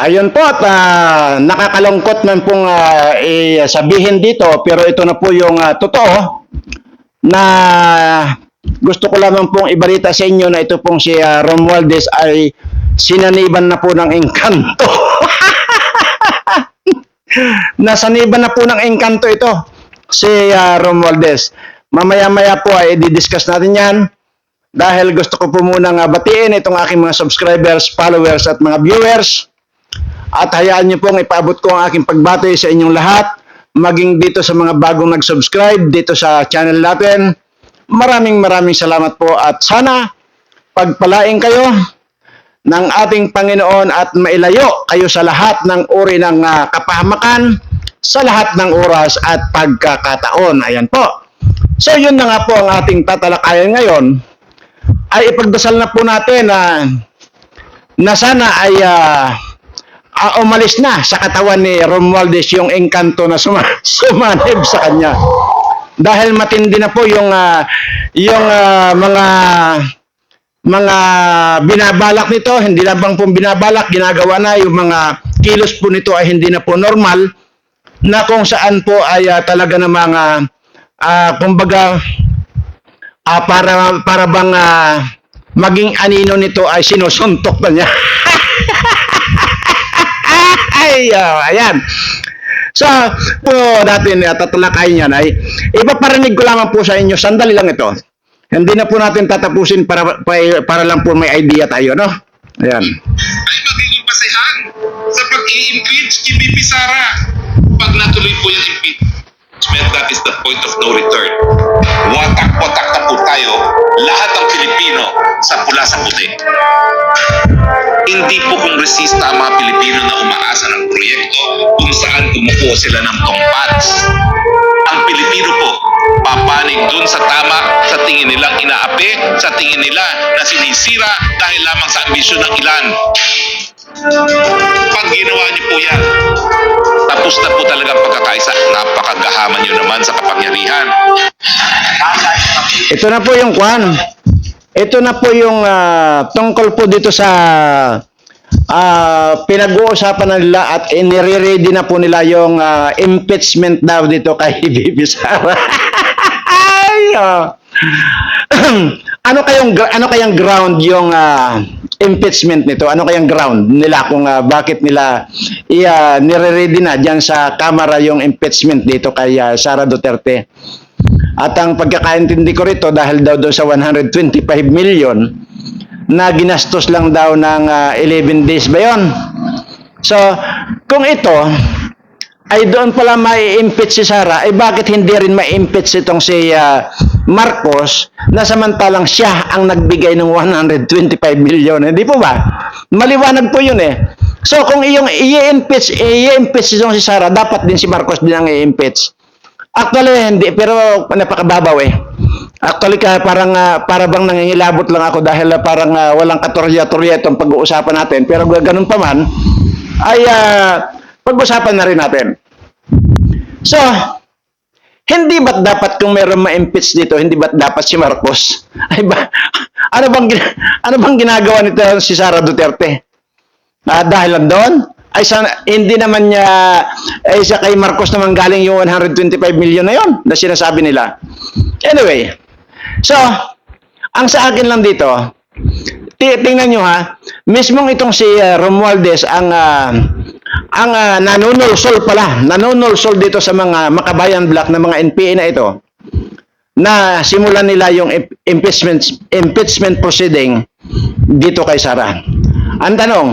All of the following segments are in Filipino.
Ayun po, at ah, nakakalungkot man pong ah, sabihin dito, pero ito na po yung ah, totoo na gusto ko lamang pong ibalita sa inyo na ito pong si ah, Romualdez ay sinaniban na po ng engkanto. Nasaniban na po ng engkanto ito si ah, Romualdez. Mamaya-maya po ay i-discuss natin yan dahil gusto ko po muna nga batiin itong aking mga subscribers, followers at mga viewers. At hayaan niyo pong ipaabot ko ang aking pagbati sa inyong lahat, maging dito sa mga bagong nag-subscribe dito sa channel natin. Maraming maraming salamat po at sana pagpalain kayo ng ating Panginoon at mailayo kayo sa lahat ng uri ng ah, kapahamakan, sa lahat ng oras at pagkakataon. Ayan po. So yun na nga po ang ating tatalakayan ngayon ay ipagdasal na po natin na na sana ay ah, ah, umalis na sa katawan ni Romualdez yung engkanto na suma, sumanib sa kanya. Dahil matindi na po yung ah, yung ah, mga mga binabalak nito, hindi na bang po binabalak, ginagawa na yung mga kilos po nito ay hindi na po normal na kung saan po ay ah, talaga na mga ah, kumbaga ah, para para bang ah, maging anino nito ay sinusuntok na niya. ay, ah, ayan. So, po natin uh, tatalakayin yan ay ipaparinig ko lamang po sa inyo, sandali lang ito. Hindi na po natin tatapusin para, para, para lang po may idea tayo, no? Ayan. ay magiging basehan sa pag-i-impeach kay BP Sara. Pag natuloy po yung impeachment, that is the point of no return. Watak-watak na po tayo, lahat ng Pilipino sa pula sa puti. Hindi po kongresista ang mga Pilipino na umaasa ng proyekto kung saan kumukuha sila ng tongpats. Ang Pilipino po, papanig dun sa tama, sa tingin nilang inaapi, sa tingin nila na sinisira dahil lamang sa ambisyon ng ilan. Pag ginawa niyo po yan, tapos na po talaga ang pagkakaisa. Napakagahaman niyo naman sa kapangyarihan. Ito na po yung kwan. Ito na po yung ah, tungkol po dito sa ah, pinag-uusapan na nila at inire-ready na po nila yung ah, impeachment daw dito kay Bibi Sara. Ay, oh. ano kayong ano kayang ground yung ah, impeachment nito? Ano kayang ground nila kung ah, bakit nila i ah, nire-ready na diyan sa Kamara yung impeachment dito kay ah, Sara Duterte? At ang pagkakaintindi ko rito dahil daw doon sa 125 million na ginastos lang daw ng ah, 11 days ba yon? So, kung ito ay doon pala mai-impeach si Sara, ay bakit hindi rin ma-impeach itong si ah, Marcos na samantalang siya ang nagbigay ng 125 million? Hindi po ba? Maliwanag po yun eh. So, kung iyong i-impeach, i-impeach itong si Sara, dapat din si Marcos din ang i-impeach. Actually, hindi. Pero napakababaw eh. Actually, ka, parang, ah, para bang nangingilabot lang ako dahil ah, parang ah, walang katorya-torya itong pag-uusapan natin. Pero ganun pa man, ay ah, pag-usapan na rin natin. So, hindi ba't dapat kung meron ma-impeach dito, hindi ba't dapat si Marcos? Ay ba, ano bang, ano bang ginagawa nito si Sara Duterte? Ah, dahil lang doon? Ay sana, hindi naman niya, ay sa kay Marcos naman galing yung 125 million na yon na sinasabi nila. Anyway, so, ang sa akin lang dito, ti- tingnan nyo ha, mismong itong si uh, Romualdez ang ah, ang uh, nanunulsol pala, nanunulsol dito sa mga makabayan black na mga NPA na ito na simulan nila yung im- impeachment impeachment proceeding dito kay Sara. Ang tanong,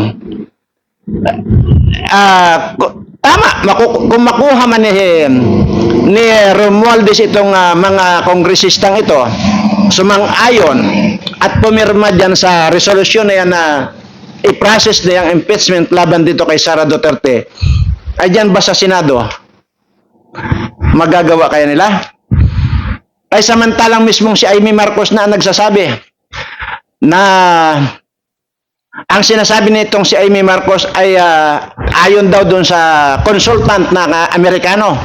ah ku- tama, maku- kung makuha man ni, ni Romualdez itong ah, mga kongresistang ito, sumang-ayon at pumirma dyan sa resolusyon na yan na i-process na yung impeachment laban dito kay Sara Duterte, ay dyan ba sa Senado? Magagawa kaya nila? Ay samantalang mismong si Amy Marcos na nagsasabi na ang sinasabi nitong si Amy Marcos ay ah, ayon daw doon sa consultant na ah, Amerikano.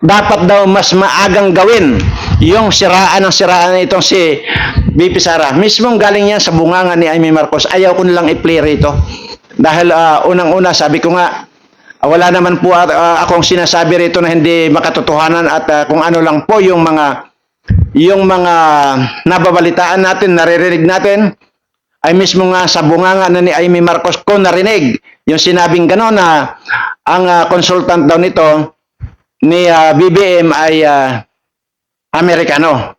Dapat daw mas maagang gawin yung siraan ng siraan nitong si BP Sara. Mismong galing yan sa bunganga ni Amy Marcos. Ayaw ko nilang i-play rito. Dahil ah, unang-una, sabi ko nga, ah, wala naman po ah, akong sinasabi rito na hindi makatotohanan at ah, kung ano lang po yung mga yung mga nababalitaan natin, naririnig natin, ay mismo nga sa bunganga na ni Amy Marcos ko narinig yung sinabing gano'n na ang ah, consultant daw nito ni ah, BBM ay ah, Amerikano.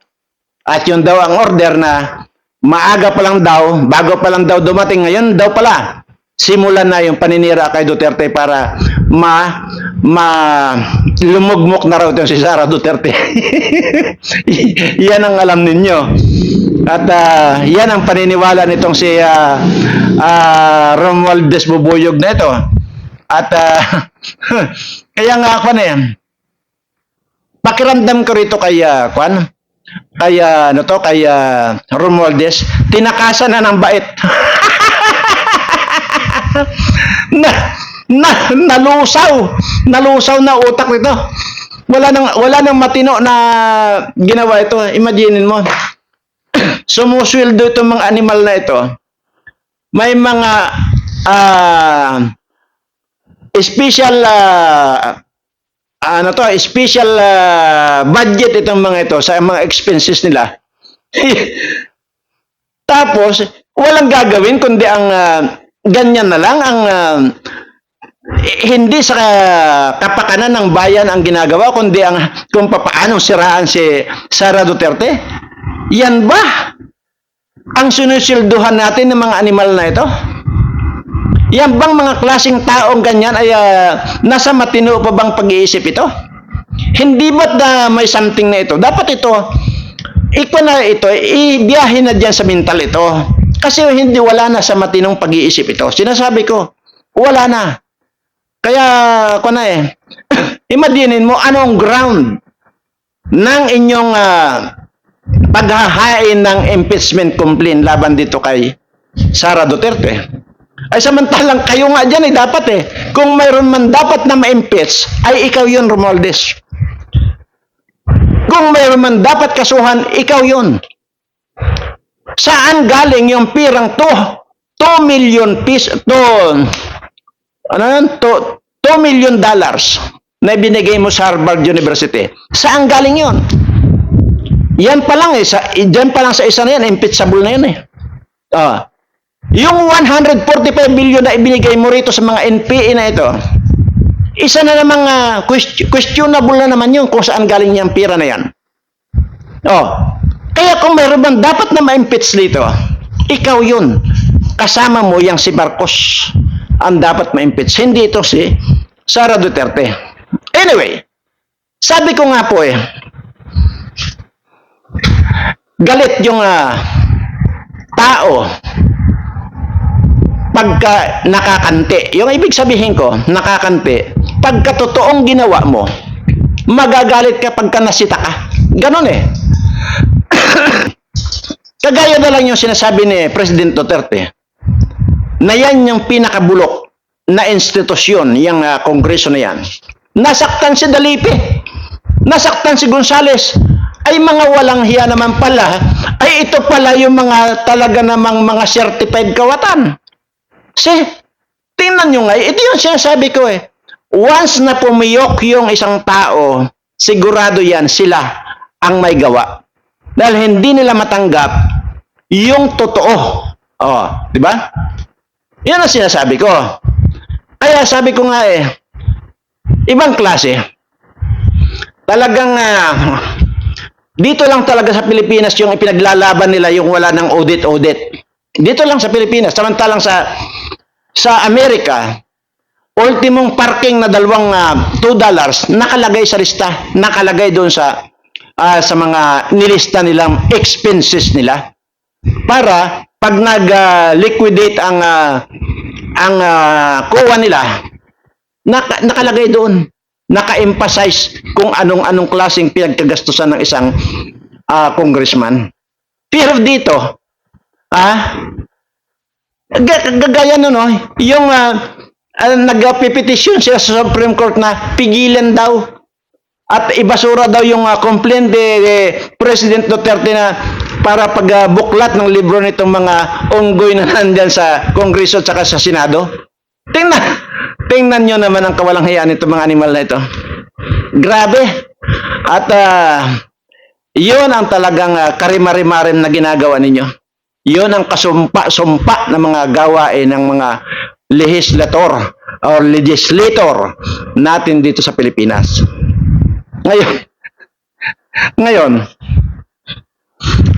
At yun daw ang order na maaga pa lang daw, bago pa lang daw dumating ngayon daw pala, simulan na yung paninira kay Duterte para ma ma lumugmok na raw itong si Sara Duterte. yan ang alam ninyo. At ah, yan ang paniniwala nitong si ah, ah, Romualdez Bubuyog na ito. At ah, kaya nga ako na yan, pakiramdam ko rito kay ah, Kwan, kay ah, ano to, kay ah, Romualdez, tinakasan na ng bait. na, na, nalusaw, nalusaw na utak nito. Wala nang wala nang matino na ginawa ito. Imaginin mo. Sumusweldo itong mga animal na ito. May mga ah special ah, ano to, special ah, budget itong mga ito sa mga expenses nila. Tapos, walang gagawin kundi ang ah, ganyan na lang ang ah, eh, hindi sa ah, kapakanan ng bayan ang ginagawa kundi ang kung paano siraan si Sara Duterte. Yan ba ang sinusilduhan natin ng mga animal na ito? Yan bang mga klaseng taong ganyan ay ah, nasa matino pa bang pag-iisip ito? Hindi ba't na may something na ito? Dapat ito, iko na ito, ibiyahe na dyan sa mental ito. Kasi hindi wala na sa matinong pag-iisip ito. Sinasabi ko, wala na. Kaya, ko na eh, imaginin mo anong ground ng inyong ah, paghahain ng impeachment complaint laban dito kay Sara Duterte. Ay samantalang kayo nga dyan eh, dapat eh. Kung mayroon man dapat na ma-impeach, ay ikaw yun, Romualdez. Kung mayroon man dapat kasuhan, ikaw yun. Saan galing yung pirang to? 2 million piece, to, ano yun? To, 2 million dollars na binigay mo sa Harvard University. Saan galing yun? Yan pa lang eh, sa, dyan pa lang sa isa na yan, impeachable na yan eh. Ah. Yung 145 billion na ibinigay mo rito sa mga NPA na ito, isa na namang quest- questionable na naman yun kung saan galing yung pira na yan. Oh. Kaya kung mayroon bang dapat na ma-impeach dito, ikaw yun. Kasama mo yung si Marcos ang dapat ma-impeach. Hindi ito si Sara Duterte. Anyway, sabi ko nga po eh, galit yung ah, tao pagka nakakante. Yung ibig sabihin ko, nakakante, pagka totoong ginawa mo, magagalit ka pagka nasita ka. Ganon eh. Kagaya na lang yung sinasabi ni President Duterte, na yan yung pinakabulok na institusyon, yung ah, kongreso na yan. Nasaktan si Dalipe, nasaktan si Gonzales, ay mga walang hiya naman pala, ay ito pala yung mga talaga namang mga certified kawatan. Si, tingnan nyo nga, ito yung sinasabi ko eh. Once na pumiyok yung isang tao, sigurado yan sila ang may gawa. Dahil hindi nila matanggap yung totoo. Oh, di ba? Yan ang sinasabi ko. Kaya sabi ko nga eh, ibang klase. Talagang ah, dito lang talaga sa Pilipinas yung ipinaglalaban nila yung wala ng audit-audit. Dito lang sa Pilipinas. Samantalang sa sa Amerika, ultimong parking na dalawang ah, 2 dollars nakalagay sa lista, nakalagay doon sa ah, sa mga nilista nilang expenses nila para pag nag-liquidate ang ah, ang ah, kuha nila naka, nakalagay doon naka-emphasize kung anong-anong klaseng pinagkagastusan ng isang ah, congressman. Pero dito, ah, Ga- Gagaya no, no, yung uh, uh, nagpipetisyon siya sa Supreme Court na pigilan daw at ibasura daw yung uh, complaint de, de President Duterte na para pagbuklat ng libro nitong mga unggoy na nandyan sa Kongreso at saka sa Senado. Tingnan, tingnan nyo naman ang kawalang hayaan nito mga animal na ito. Grabe. At ah, yun ang talagang uh, karimarimarim na ginagawa ninyo. Yun ang kasumpa-sumpa ng mga gawain ng mga legislator or legislator natin dito sa Pilipinas. Ngayon, ngayon,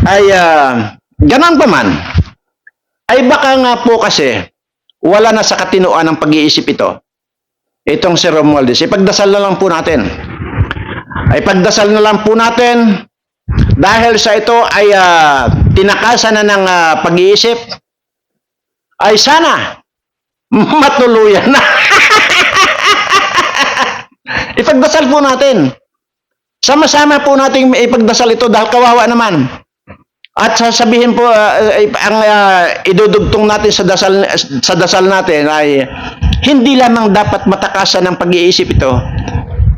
ay uh, ganon pa man, ay baka nga po kasi wala na sa katinoan ng pag-iisip ito. Itong si Romualdez, ipagdasal na lang po natin. Ay pagdasal na lang po natin dahil sa ito ay ah, tinakasan na ng ah, pag-iisip ay sana matuluyan na. ipagdasal po natin. Sama-sama po nating ipagdasal ito dahil kawawa naman. At sasabihin po ay, ang ah, idudugtong natin sa dasal sa dasal natin ay hindi lamang dapat matakasan ng pag-iisip ito,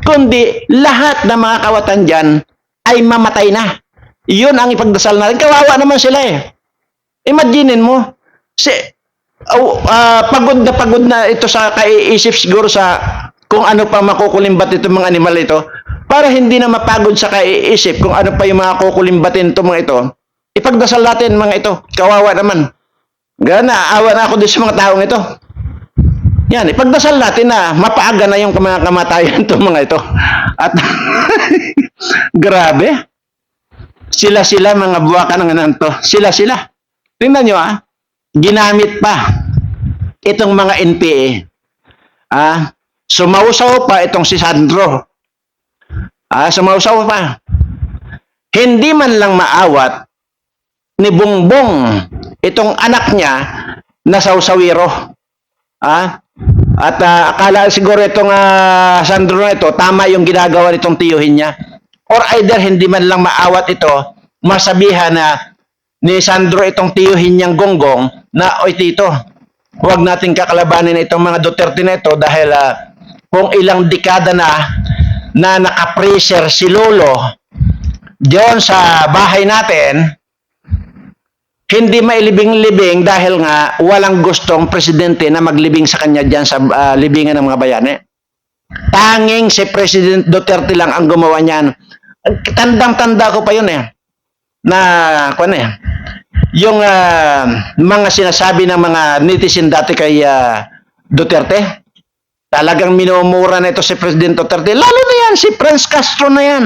kundi lahat ng mga kawatan diyan ay mamatay na. Iyon ang ipagdasal natin. Kawawa naman sila eh. Imaginin mo, si oh, ah, pagod na pagod na ito sa kaiisip siguro sa kung ano pa makukulimbat itong mga animal ito para hindi na mapagod sa kaiisip kung ano pa yung mga kukulimbatin itong mga ito ipagdasal natin mga ito. Kawawa naman. Gana awa na ako din sa mga taong ito. Yan ipagdasal natin na mapaaga na yung mga kamatayan itong mga ito. At grabe sila sila mga buwakan ng anan to sila sila tingnan nyo ah ginamit pa itong mga NPA. Ah, sumausaw pa itong si Sandro. Ah, sumausaw pa. Hindi man lang maawat ni Bongbong itong anak niya na sausawiro. Ah, at ah, akala siguro itong ah, Sandro na ito, tama yung ginagawa nitong tiyuhin niya. Or either hindi man lang maawat ito, masabihan na ni Sandro itong tiyuhin niyang gonggong na, oy tito, huwag nating kakalabanin itong mga Duterte na ito dahil ah, kung ilang dekada na na nakapreser si Lolo diyon sa bahay natin, hindi mailibing-libing dahil nga walang gustong presidente na maglibing sa kanya diyan sa ah, libingan ng mga bayani. Tanging si President Duterte lang ang gumawa niyan. Tandang-tanda ko pa yun eh na kung ano eh, yung ah, mga sinasabi ng mga netizen dati kay ah, Duterte, talagang minumura na ito si President Duterte. Lalo na yan, si Franz Castro na yan.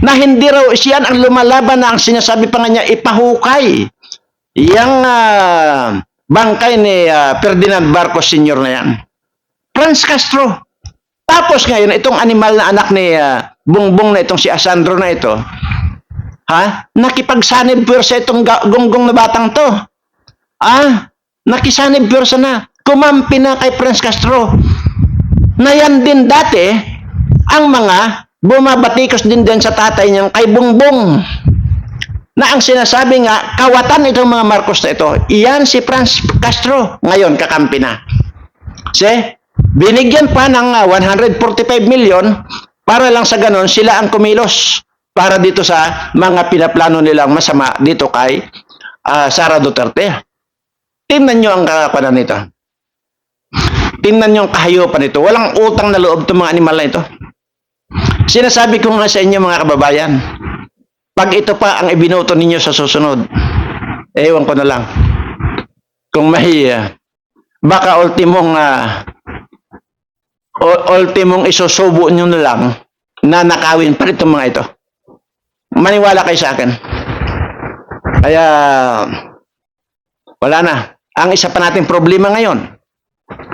Na hindi raw siyan ang lumalaban na ang sinasabi pa nga niya, ipahukay. Yang ah, bangkay ni ah, Ferdinand Marcos Sr. na yan. Franz Castro. Tapos ngayon, itong animal na anak ni ah, Bongbong na itong si Asandro na ito, Ha? Nakipagsanib pwersa itong gonggong na batang to. Ah, nakisanib pwersa na. Kumampi na kay Prince Castro. Na yan din dati, ang mga bumabatikos din din sa tatay niyang kay Bongbong. Na ang sinasabi nga, kawatan itong mga Marcos na ito. Iyan si Franz Castro. Ngayon, kakampi na. See? Binigyan pa ng ah, 145 million para lang sa ganon sila ang kumilos para dito sa mga pinaplano nilang masama dito kay ah, Sara Duterte. Tingnan nyo ang kakapanan nito. Tingnan nyo ang kahayupan nito. Walang utang na loob itong mga animal na ito. Sinasabi ko nga sa inyo mga kababayan, pag ito pa ang ibinoto ninyo sa susunod, ewan ko na lang. Kung may, ah, baka ultimong, uh, ultimong isusubo nyo na lang na nakawin pa itong mga ito. Maniwala kayo sa akin. Kaya, wala na. Ang isa pa nating problema ngayon,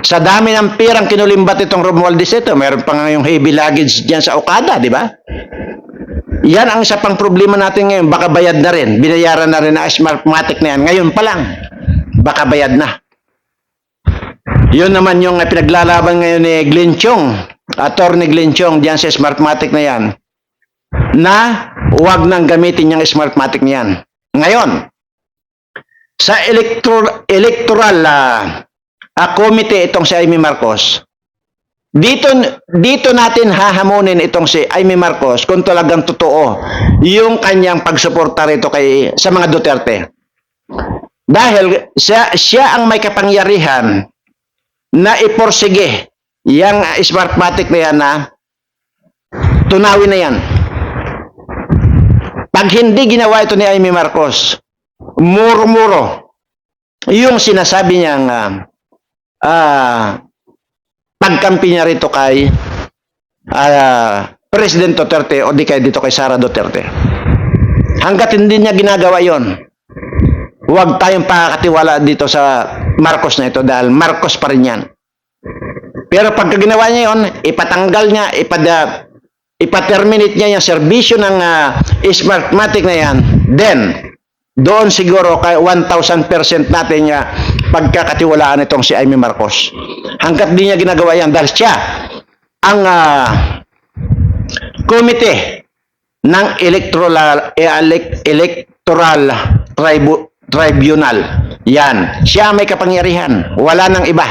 sa dami ng pirang kinulimbat itong Romualdez ito, meron pa nga yung heavy luggage dyan sa Okada, di ba? Yan ang isa pang problema natin ngayon. Baka bayad na rin. Binayaran na rin na Smartmatic na yan. Ngayon pa lang. Baka bayad na. Yun naman yung pinaglalaban ngayon ni Glenn Chong. Attorney Glenn Chong diyan sa Smartmatic na yan. Na huwag nang gamitin yung Smartmatic na yan. Ngayon, sa electro, electoral ah, ah, committee itong si Amy Marcos, dito dito natin hahamunin itong si Amy Marcos kung talagang totoo yung kanyang pagsuporta rito kay sa mga Duterte. Dahil siya, siya ang may kapangyarihan na iporsige yung smartmatic na yan na tunawin na yan. Pag hindi ginawa ito ni Amy Marcos, muro-muro, yung sinasabi niyang ah, ah, pagkampi niya rito kay ah, President Duterte o di kaya dito kay Sara Duterte. Hanggat hindi niya ginagawa yon, huwag tayong pakakatiwala dito sa Marcos na ito dahil Marcos pa rin yan. Pero pagka ginawa niya yon, ipatanggal niya, ipada, ipaterminate niya yung serbisyo ng ah, Smartmatic na yan, then, doon siguro kay 1,000% natin niya pagkakatiwalaan itong si Amy Marcos. Hanggat di niya ginagawa yan dahil siya ang ah, komite ng electoral elec- electoral tribu- tribunal. Yan. Siya may kapangyarihan. Wala nang iba.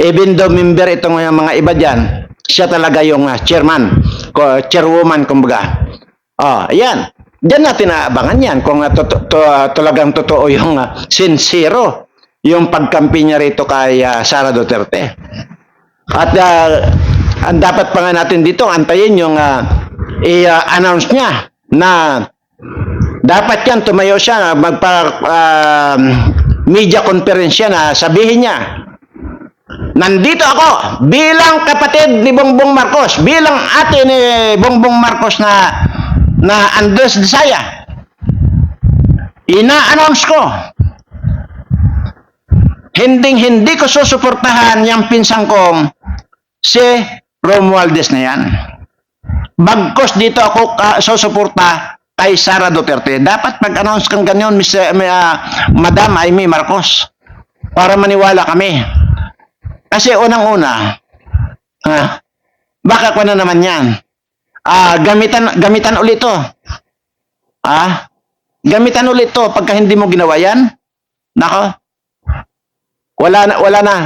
Even though member itong mga iba dyan, siya talaga yung ah, chairman, ko, chairwoman kumbaga. Oh, yan. Diyan natin naabangan yan kung uh, to, to, ah, talagang totoo yung ah, sincero yung pagkampi niya rito kay ah, Sara Duterte. At ah, ang dapat pa nga natin dito, antayin yung ah, i-announce niya na dapat yan, tumayo siya, magpa ah, media conference siya na sabihin niya, nandito ako bilang kapatid ni Bongbong Marcos, bilang ate ni Bongbong Marcos na na Andres Desaya. Ina-announce ko hinding hindi ko susuportahan yung pinsang kong si Romualdez na yan. Bagkos dito ako uh, susuporta kay Sara Duterte. Dapat pag-announce kang ganyan, may, ah, Madam Amy Marcos, para maniwala kami. Kasi unang-una, ah, baka ko na naman yan. Ah, gamitan gamitan ulit to. Ah, gamitan ulit to pagka hindi mo ginawa yan. Nako, wala na, wala na.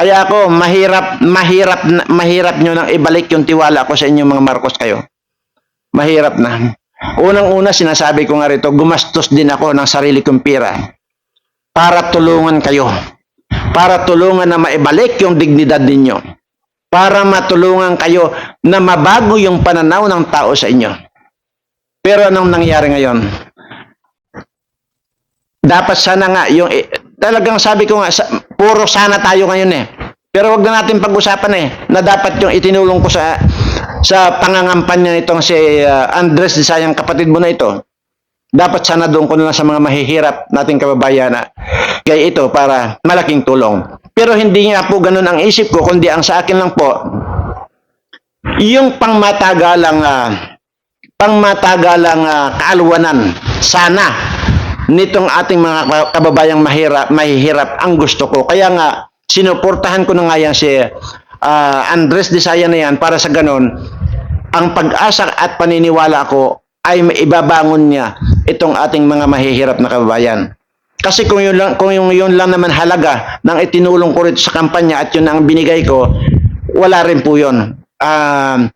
Kaya ako, mahirap, mahirap, mahirap nyo nang ibalik yung tiwala ko sa inyo mga Marcos kayo. Mahirap na. Unang-una, sinasabi ko nga rito, gumastos din ako ng sarili kong pira para tulungan kayo. Para tulungan na maibalik yung dignidad ninyo. Para matulungan kayo na mabago yung pananaw ng tao sa inyo. Pero anong nangyari ngayon? dapat sana nga yung eh, talagang sabi ko nga sa, puro sana tayo ngayon eh. Pero wag na natin pag-usapan eh na dapat yung itinulong ko sa sa pangangampanya nitong si uh, Andres Disayang kapatid mo na ito. Dapat sana doon ko na sa mga mahihirap nating kababayan na ito para malaking tulong. Pero hindi nga po ganun ang isip ko kundi ang sa akin lang po yung pangmatagalang uh, pangmatagalang uh, kaalwanan sana nitong ating mga kababayang mahirap, mahihirap ang gusto ko. Kaya nga, sinuportahan ko na nga yan si ah, Andres Desaya na yan para sa ganon, ang pag-asa at paniniwala ko ay ibabangon niya itong ating mga mahihirap na kababayan. Kasi kung yun lang, kung yung yun lang naman halaga ng itinulong ko rito sa kampanya at yun ang binigay ko, wala rin po yun. Ah,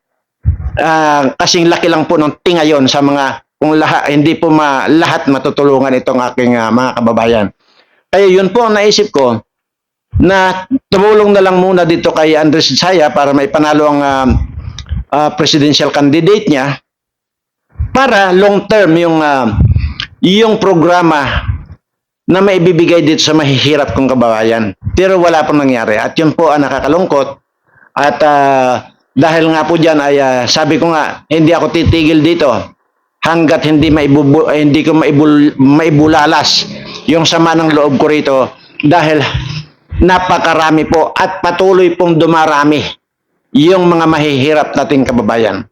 ah, kasing laki lang po ng tinga yon sa mga kung lahat hindi po ma, lahat matutulungan itong aking ah, mga kababayan. Kaya yun po ang naisip ko na tumulong na lang muna dito kay Andres Saya para may panalo ang ah, ah, presidential candidate niya para long term yung ah, yung programa na maibibigay dito sa mahihirap kong kababayan. Pero wala pong nangyari. At yun po ang nakakalungkot. At ah, dahil nga po dyan ay ah, sabi ko nga, hindi ako titigil dito hanggat hindi maibubu, hindi ko maibul, maibulalas yung sama ng loob ko rito dahil napakarami po at patuloy pong dumarami yung mga mahihirap nating kababayan.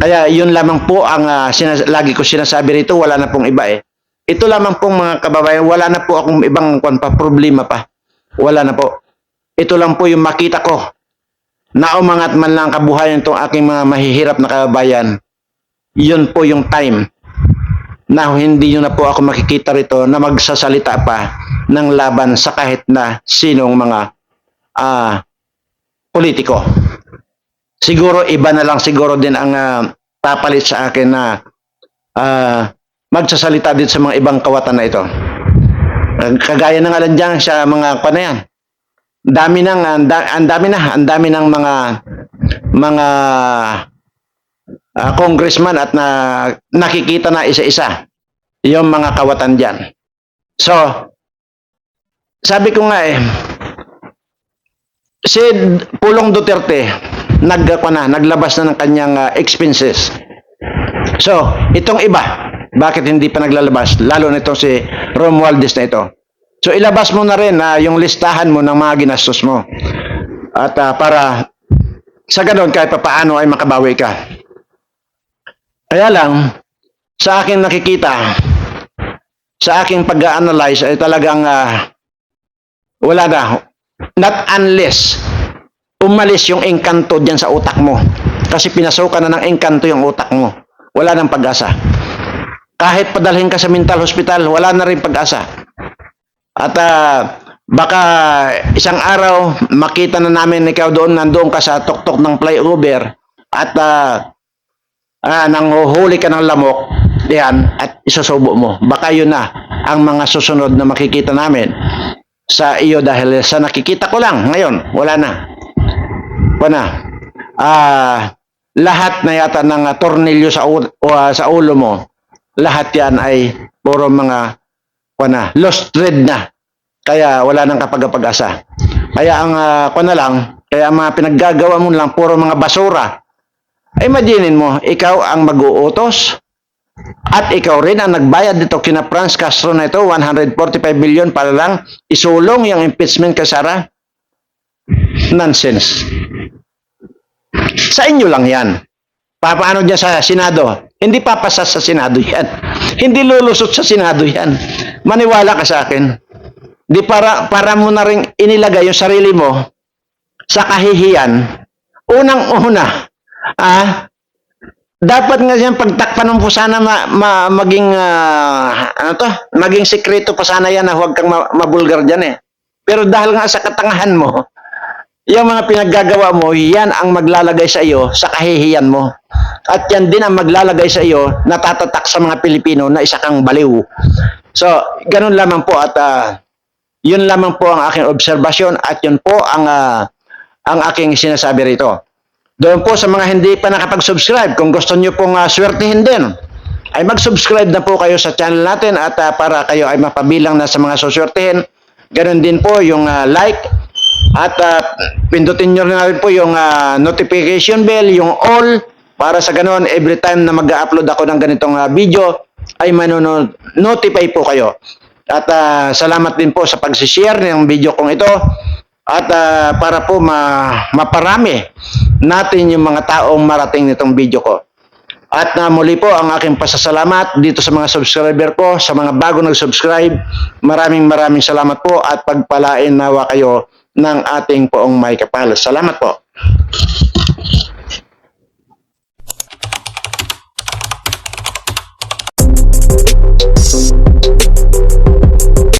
Kaya yun lamang po ang ah, sinas- lagi ko sinasabi rito, wala na pong iba eh. Ito lamang pong mga kababayan, wala na po akong ibang kwan pa, problema pa. Wala na po. Ito lang po yung makita ko na umangat man lang kabuhayan itong aking mga mahihirap na kababayan yun po yung time na hindi nyo na po ako makikita rito na magsasalita pa ng laban sa kahit na sinong mga ah politiko. Siguro iba na lang siguro din ang ah, papalit sa akin na ah, magsasalita dito sa mga ibang kawatan na ito. Kagaya na nga lang dyan sa mga pa na yan. dami ng ang da- ang dami na, ang dami ng mga mga ah, congressman at na nakikita na isa-isa yung mga kawatan diyan. So, sabi ko nga eh, si Pulong Duterte nag na, naglabas na ng kanyang ah, expenses. So, itong iba, bakit hindi pa naglalabas? Lalo na itong si Romualdez na ito. So, ilabas mo na rin na yung listahan mo ng mga ginastos mo. At ah, para sa ganun, kahit papaano ay makabawi ka. Kaya lang, sa aking nakikita, sa aking pag-analyze ay talagang ah, wala na. Not unless umalis yung engkanto dyan sa utak mo. Kasi pinasukan na ng engkanto yung utak mo. Wala nang pag-asa. Kahit padalhin ka sa mental hospital, wala na rin pag-asa. At ah, baka isang araw makita na namin ikaw doon, nandoon ka sa tuktok ng flyover at ah, ah, nanghuhuli ka ng lamok, yan, at isusubo mo. Baka yun na ang mga susunod na makikita namin sa iyo dahil sa nakikita ko lang ngayon, wala na. Wala na. Ah, lahat na yata ng ah, tornilyo sa, u- o, ah, sa ulo mo, lahat yan ay puro mga wala, lost thread na. Kaya wala nang kapag-asa. Kaya ang uh, na lang, kaya ang mga pinaggagawa mo lang puro mga basura. Imaginin mo, ikaw ang mag-uutos at ikaw rin ang nagbayad dito kina Franz Castro na ito, 145 billion para lang isulong yung impeachment kay Sara. Nonsense. Sa inyo lang yan. Papaano niya sa Senado? Hindi papasa sa Senado yan. Hindi lulusot sa Senado yan. Maniwala ka sa akin. Di para, para mo na rin inilagay yung sarili mo sa kahihiyan. Unang-una, ah, dapat nga siyang pagtakpan mo po sana ma, ma- maging ah, ano to, maging sekreto pa sana yan na huwag kang ma- mabulgar diyan eh. Pero dahil nga sa katangahan mo, yung mga pinaggagawa mo, yan ang maglalagay sa iyo sa kahihiyan mo. At yan din ang maglalagay sa iyo na tatatak sa mga Pilipino na isa kang baliw. So, ganun lamang po at ah, yun lamang po ang aking obserbasyon at yun po ang ah, ang aking sinasabi rito. Doon po sa mga hindi pa nakapag-subscribe, kung gusto nyo pong uh, swertihin din, ay mag-subscribe na po kayo sa channel natin at ah, para kayo ay mapabilang na sa mga suswertihin. Ganon din po yung ah, like at ah, pindutin nyo rin po yung ah, notification bell, yung all, para sa ganon every time na mag-upload ako ng ganitong ah, video, ay manonotify po kayo. At ah, salamat din po sa pag-share ng video kong ito at uh, para po ma maparami natin yung mga taong marating nitong video ko. At na uh, muli po ang aking pasasalamat dito sa mga subscriber ko, sa mga bago nag-subscribe. Maraming maraming salamat po at pagpalain nawa kayo ng ating poong may kapal. Salamat po.